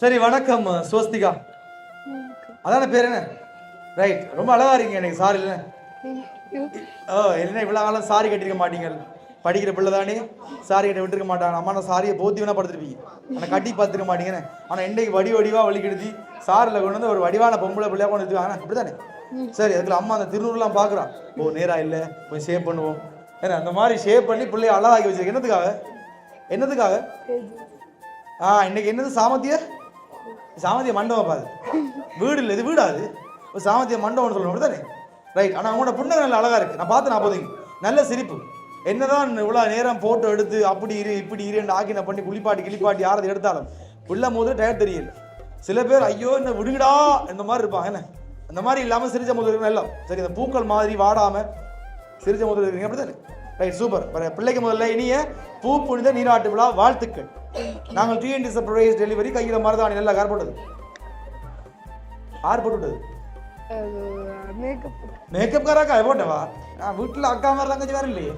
சரி வணக்கம் ஸ்வஸ்திகா. அதான பேர் என்ன? ரைட் ரொம்ப அழகா இருக்கீங்க எனக்கு சாரி இல்லை. ஓ என்ன இவ்வளோ காலம் சாரி கட்டிருக்க மாட்டீங்க. படிக்கிற பிள்ளை தானே. சாரி கட்ட விட்டுருக்க மாட்டாங்க அம்மா நான் சாரியை போத்தி வேணா படுத்துருப்பீங்க. ஆனால் கட்டி பார்த்துருக்க மாட்டீங்கன்னு ஆனால் இன்றைக்கு வடி வடிவா வலிக்கெடுத்தி சாரில் கொண்டு வந்து ஒரு வடிவான பொம்பளை பிள்ளையா கொண்டு வந்து அப்படி தானே சரி அதுக்குள்ள அம்மா அந்த திருநூறுலாம் பார்க்குறா ஓ நேரா இல்லை கொஞ்சம் ஷேப் பண்ணுவோம். ஏன்னா அந்த மாதிரி ஷேப் பண்ணி பிள்ளைய அழகாக்கி வச்சிருக்க. என்னத்துக்காக? என்னத்துக்காக? ஆ இன்னைக்கு என்னது சாமத்திய சாமத்திய மண்டபம் பாது வீடு இல்லை இது வீடா அது? ஒரு சாமத்திய மண்டபம்னு சொல்லணும் தானே ரைட் ஆனால் அவங்களோட புண்ணகம் நல்ல அழகாக இருக்குது நான் பார்த்து நான் நல்ல சிரிப்பு. என்னதான் இவ்வளோ நேரம் ஃபோட்டோ எடுத்து அப்படி இரு இப்படி இருன்னு ஆக்கின பண்ணி குளிப்பாட்டி கிளிப்பாட்டி யாரது எடுத்தாலும் உள்ள போது டயர் தெரியல சில பேர் ஐயோ என்ன விடுங்கடா இந்த மாதிரி இருப்பாங்க. என்ன? அந்த மாதிரி இல்லாமல் சிரிச்ச முதல் இருக்கணும் எல்லாம். சரி இந்த பூக்கள் மாதிரி வாடாமல் சிரிச்ச முதல் இருக்கீங்க அப்படித்தானே? ரைட் சூப்பர் பிள்ளைக்கு முதல்ல இனிய பூ புனித நீராட்டு விழா வாழ்த்துக்கள். நாங்கள் டிஎன்டி சர்ப்ரைஸ் டெலிவரி கையில் மருதாணி நல்லா கார் போட்டது. ஆர் போட்டுவிட்டது மேக்கப் மேக்கப் காராக்கா போட்டவா? நான் வீட்டில் அக்கா மாதிரி தங்கச்சி வேற இல்லையே.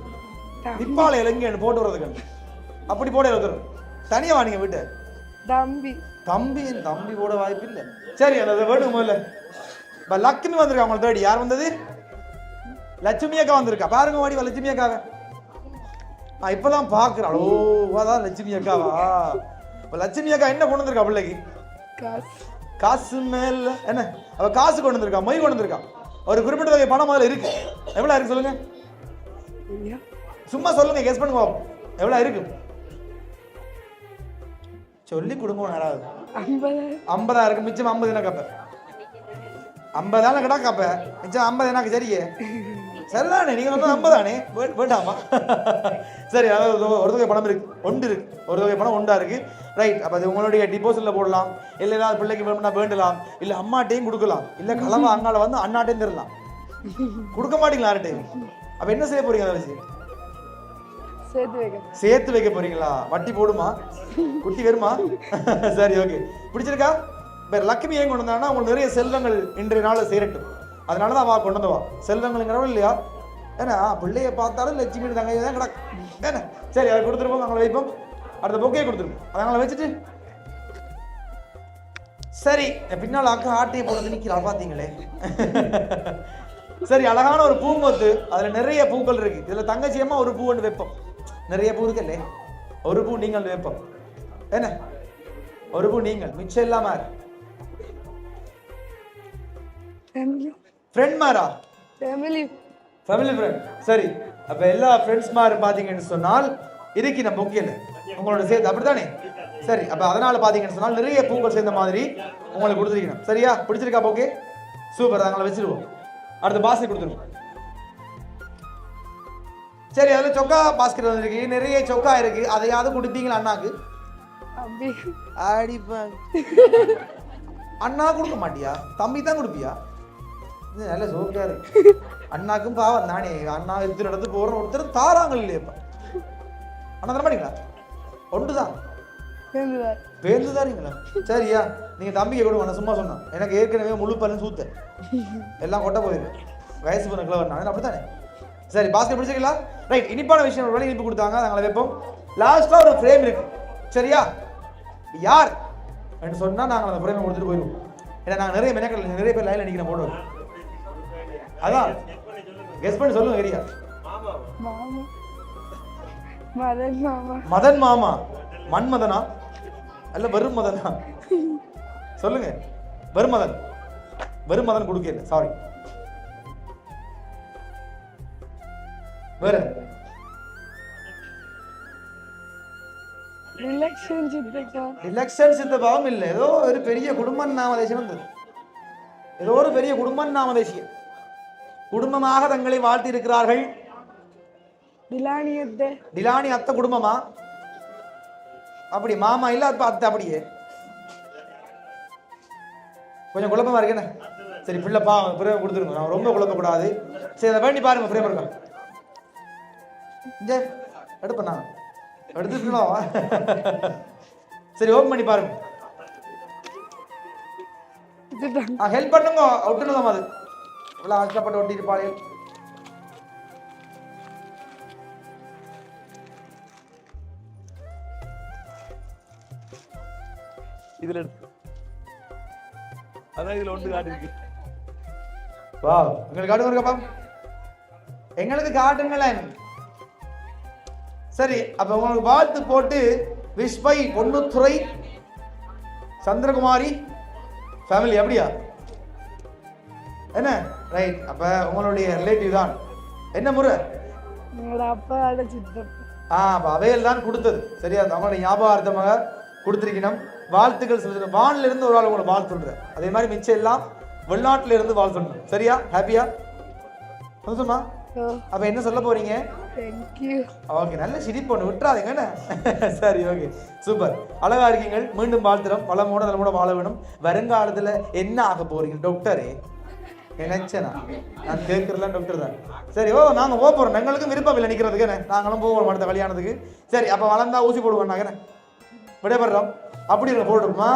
நிப்பாளை இலங்கைன்னு போட்டு வர்றதுக்கு. அப்படி போட வைக்கிறோம் தனியா வா நீங்க வீட்டு. தம்பி. தம்பி தம்பி போட வாய்ப்பு இல்லை. சரி அந்த வேணும் முதல்ல இப்போ லக்ஷ்மி வந்திருக்கா உங்களை தேடி? யார் வந்தது? லட்சுமி அக்கா வந்திருக்கா. பாருங்க வாடி லட்சுமி அக்காவை. ஆ இப்பதான் பார்க்குறாள் ஓ அதான் லட்சுமி அக்காவா? இப்போ லட்சுமி அக்கா என்ன கொண்டு வந்திருக்கா பிள்ளைக்கு? காசு. மேல என்ன? அவ காசு கொண்டு வந்திருக்கா? மொய் கொண்டு வந்திருக்கா? ஒரு குறிப்பிட்ட வகை பணம் முதல்ல இருக்கு. எவ்வளவு இருக்கு சொல்லுங்க. சும்மா சொல்லுங்க கெஸ் பண்ணுங்க. எவ்வளவு இருக்கு? சொல்லி கொடுங்க யாராவது. ஐம்பதா இருக்கு மிச்சம் ஐம்பது என்ன கப்ப? ஐம்பதான கடா கப்ப? மிச்சம் ஐம்பது எனக்கு சரியே. சரிதானே நீங்க சொன்னது ஐம்பதானே வேண்டாமா? சரி அதாவது ஒரு- தொகை பணம் இருக்கு. ஒன்று இருக்கு. ஒரு தொகை பணம் ஒன்றா இருக்கு. ரைட் அப்ப அது உங்களுடைய டிபாசிட்ல போடலாம். இல்ல ஏதாவது பிள்ளைக்கு வேணும்னா வேண்டலாம். இல்ல அம்மாட்டையும் கொடுக்கலாம். இல்ல கலவை அங்கால வந்து அண்ணாட்டையும் தரலாம். கொடுக்க மாட்டீங்களா யார்கிட்டையும்? அப்ப என்ன செய்ய போறீங்க அதை சேர்த்து வைக்க சேர்த்து வைக்க போறீங்களா? வட்டி போடுமா? குட்டி வருமா? சரி ஓகே பிடிச்சிருக்கா? இப்போ லக்ஷ்மி ஏன் கொண்டு வந்தாங்கன்னா உங்களுக்கு நிறைய செல்வங்கள் இன்றைய நாள் சேரட்டும். அதனால தான் வா கொண்டு வந்தவா. செல்வங்கள்ங்கிறவள் இல்லையா? ஏன்னா பிள்ளையை பார்த்தாலும் லட்சுமி தங்கையை தான் கிடக்கு. ஏன்னா சரி அதை கொடுத்துருப்போம் நாங்களை வைப்போம். அடுத்த பொக்கையை கொடுத்துருப்போம் அதை நாங்களை வச்சுட்டு. சரி பின்னால் அக்கா ஆட்டையை போடுறது நிற்கிறாள் பார்த்தீங்களே சரி அழகான ஒரு பூங்கொத்து. அதில் நிறைய பூக்கள் இருக்கு. இதில் தங்கச்சியம்மா ஒரு பூ ஒன்று வைப்போம். நிறைய பூ இருக்குல்லே. ஒரு பூ நீங்கள் வைப்போம். என்ன? ஒரு பூ நீங்கள். மிச்சம் இல்லாம ஃபேமிலி ஃப்ரெண்ட் மாரா? ஃபேமிலி ஃபேமிலி ஃப்ரெண்ட் சரி அப்ப எல்லா ஃப்ரெண்ட்ஸ் மாதிரி பாத்தீங்கன்னு சொன்னால் இருக்கு நம்ம முக்கியம் உங்களோட சேர்த்து அப்படித்தானே? சரி அப்ப அதனால பாத்தீங்கன்னு சொன்னால் நிறைய பூக்கள் சேர்ந்த மாதிரி உங்களுக்கு கொடுத்துருக்கணும். சரியா? பிடிச்சிருக்கா ஓகே சூப்பர் அதனால வச்சிருவோம். அடுத்த பாஸ்கெட் கொடுத்துருவோம். சரி அதுல சொக்கா பாஸ்கெட் வந்திருக்கு. நிறைய சொக்கா இருக்கு. அதையாவது கொடுப்பீங்களா அண்ணாக்கு? அடிப்பாங்க அண்ணா கொடுக்க மாட்டியா? தம்பி தான் கொடுப்பியா? இது நல்ல சோக்கா இருக்கு. அண்ணாக்கும் பாவம். தானே அண்ணா எடுத்து நடந்து போறோம் ஒருத்தர் தாராங்க இல்லையப்பா அண்ணா தர மாட்டீங்களா ஒன்று தான் சேர்ந்துதார் பேருந்து தாரீங்களா சரியா. நீங்க தம்பிக்கு கொடுங்க நான் சும்மா சொன்னேன். எனக்கு ஏற்கனவே முழு பல்லு சூத்த. எல்லாம் கொட்ட போயிருக்கு வயசு பண்ண கிளவர் நான். அப்படித்தானே? சரி பாஸ்கெட் பிடிச்சிருக்கீங்களா? ரைட் இனிப்பான விஷயம் ஒரு இனிப்பு கொடுத்தாங்க. நாங்களை வைப்போம். லாஸ்ட்டாக ஒரு ஃப்ரேம் இருக்கு. சரியா? யார்? அப்படின்னு சொன்னா நாங்கள் அந்த ஃப்ரேமை கொடுத்துட்டு போயிடுவோம். ஏன்னா நாங்கள் நிறைய மெனக்கடல நிறைய பேர் லைனில் நிற்கிற போடுவோம் அதான். கெஸ் பண்ணி சொல்லுங்க ஏரியா மதன் மாமா. மதன் மாமா. மன்மதனா? அல்ல வெறும் மதனா சொல்லுங்க. வெறும் மதன் மதன் கொடுக்கல சாரி வேற எலெக்ஷன் சித்தபாவம் இல்லை. ஏதோ ஒரு பெரிய குடும்பம் நாமதேசம் ஏதோ ஒரு பெரிய குடும்பம் நாமதேசியம் குடும்பமாக தங்களை வாழ்த்தி இருக்கிறார்கள் டிலானி அத்தை குடும்பமா? அப்படி மாமா இல்ல அப்ப அத்தை அப்படியே. கொஞ்சம் குழப்பமா இருக்கு என்ன? சரி பிள்ளை பா பிரேம் கொடுத்துருங்க. நான் ரொம்ப குழப்பக்கூடாது சரி அதை வேண்டி பாருங்க பிரேம் இருக்கா இங்கே எடுப்பேன் நான் எடுத்துக்கலாம் சரி ஓப்பன் பண்ணி பாருங்க. ஹெல்ப் பண்ணுங்க. ஒட்டுனதாம் அது. இவ்வளோ கஷ்டப்பட்டு ஒட்டிருப்பாளே இதுல எடுத்து அதான் இதுல ஒன்று காட்டிருக்கு வா உங்களுக்கு காட்டுங்க பாப்போம் எங்களுக்கு காட்டுங்களேன். சரி அப்ப உங்களுக்கு வாழ்த்து போட்டு விஸ்பை பொன்னுத்துறை சந்திரகுமாரி ஃபேமிலி அப்படியா? என்ன? ரைட் அப்ப உங்களுடைய ரிலேட்டிவ் தான். என்ன முறை? எங்களோட அப்பாவோட சித்தப்பா ஆ அப்ப அவையல் தான் கொடுத்தது. சரியா? அவங்களுடைய ஞாபகார்த்தமாக கொடுத்திருக்கணும். வாழ்த்துக்கள் சொல்லுங்க வான்ல இருந்து ஒரு ஆள் உங்களை சொல்றேன் அதே மாதிரி மிச்சம் எல்லாம் வெளிநாட்டுல இருந்து சொல்லணும் சரியா? ஹாப்பியா சந்தோஷமா? அப்ப என்ன சொல்ல போறீங்க? தேங்க்யூ ஓகே நல்ல சிரிப்பு ஒன்று விட்டுறாதீங்க சரி ஓகே. சூப்பர். அழகா இருக்கீங்க மீண்டும் வாழ்த்துறோம். வளமோட நலமோட வாழ வேணும். வருங்காலத்துல என்ன ஆக போறீங்க? டாக்டரே நினைச்சேனா? நான் கேட்கறதுலாம் டாக்டர் தான் சரி ஓ நாங்க போக போறோம். எங்களுக்கும் விருப்பம் இல்லை நிக்கிறதுக்கு என்ன? நாங்களும் போவோம் அடுத்த கல்யாணத்துக்கு. சரி அப்ப வளர்ந்தா ஊசி போடுவோம் நாங்க விடைபடுறோம் அப்படி இருக்க போட்டுருமா